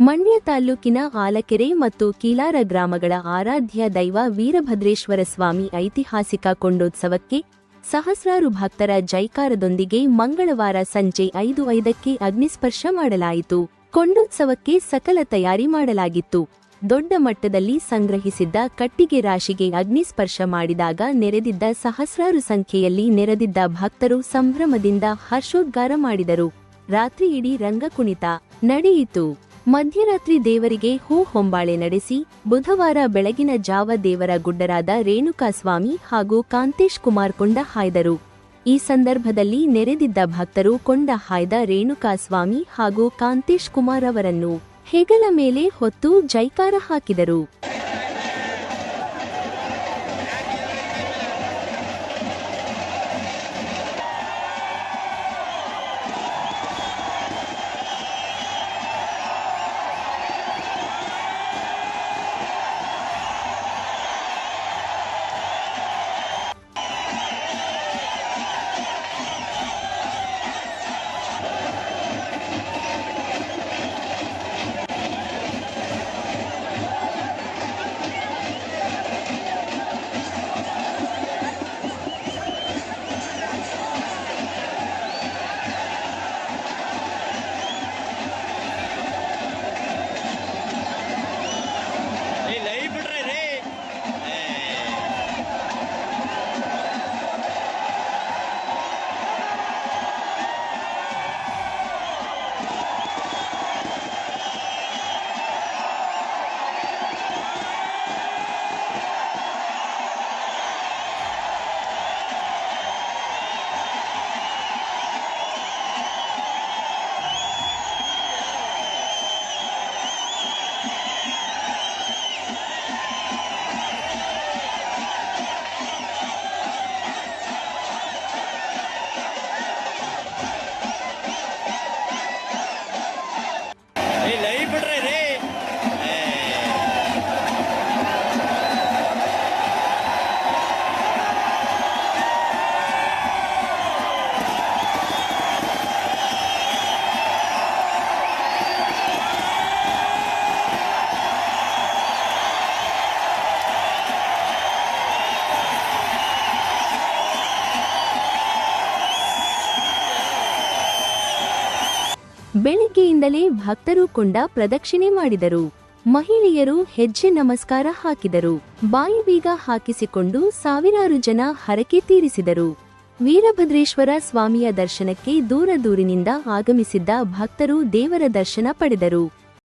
ಮಂಡ್ಯ ತಾಲೂಕಿನ ಆಲಕೆರೆ ಮತ್ತು ಕೀಲಾರ ಗ್ರಾಮಗಳ ಆರಾಧ್ಯ ದೈವ ವೀರಭದ್ರೇಶ್ವರ ಸ್ವಾಮಿ ಐತಿಹಾಸಿಕ ಕೊಂಡೋತ್ಸವಕ್ಕೆ ಸಹಸ್ರಾರು ಭಕ್ತರ ಜೈಕಾರದೊಂದಿಗೆ ಮಂಗಳವಾರ ಸಂಜೆ ಐದು ಐದಕ್ಕೆ ಅಗ್ನಿಸ್ಪರ್ಶ ಮಾಡಲಾಯಿತು. ಕೊಂಡೋತ್ಸವಕ್ಕೆ ಸಕಲ ತಯಾರಿ ಮಾಡಲಾಗಿತ್ತು. ದೊಡ್ಡ ಮಟ್ಟದಲ್ಲಿ ಸಂಗ್ರಹಿಸಿದ್ದ ಕಟ್ಟಿಗೆ ರಾಶಿಗೆ ಅಗ್ನಿಸ್ಪರ್ಶ ಮಾಡಿದಾಗ ನೆರೆದಿದ್ದ ಸಹಸ್ರಾರು ಸಂಖ್ಯೆಯಲ್ಲಿ ನೆರೆದಿದ್ದ ಭಕ್ತರು ಸಂಭ್ರಮದಿಂದ ಹರ್ಷೋದ್ಗಾರ ಮಾಡಿದರು. ರಾತ್ರಿಯಿಡೀ ರಂಗ ರಂಗಕುಣಿತ ನಡೆಯಿತು. ಮಧ್ಯರಾತ್ರಿ ದೇವರಿಗೆ ಹೂ ಹೊಂಬಾಳೆ ನಡೆಸಿ, ಬುಧವಾರ ಬೆಳಗಿನ ಜಾವ ದೇವರ ಗುಡ್ಡರಾದ ರೇಣುಕಾಸ್ವಾಮಿ ಹಾಗೂ ಕಾಂತೇಶ್ ಕುಮಾರ್ ಕೊಂಡ ಹಾಯ್ದರು. ಈ ಸಂದರ್ಭದಲ್ಲಿ ನೆರೆದಿದ್ದ ಭಕ್ತರು ಕೊಂಡ ಹಾಯ್ದ ರೇಣುಕಾಸ್ವಾಮಿ ಹಾಗೂ ಕಾಂತೇಶ್ ಕುಮಾರ್ ಅವರನ್ನು ಹೆಗಲ ಮೇಲೆ ಹೊತ್ತು ಜೈಕಾರ ಹಾಕಿದರು. ಬೆಳಿಗ್ಗೆಯಿಂದಲೇ ಭಕ್ತರು ಕೊಂಡ ಪ್ರದಕ್ಷಿಣೆ ಮಾಡಿದರು. ಮಹಿಳೆಯರು ಹೆಜ್ಜೆ ನಮಸ್ಕಾರ ಹಾಕಿದರು. ಬಾಯಿ ಬೀಗ ಹಾಕಿಸಿಕೊಂಡು ಸಾವಿರಾರು ಜನ ಹರಕೆ ತೀರಿಸಿದರು. ವೀರಭದ್ರೇಶ್ವರ ಸ್ವಾಮಿಯ ದರ್ಶನಕ್ಕೆ ದೂರ ದೂರಿನಿಂದ ಆಗಮಿಸಿದ್ದ ಭಕ್ತರು ದೇವರ ದರ್ಶನ ಪಡೆದರು.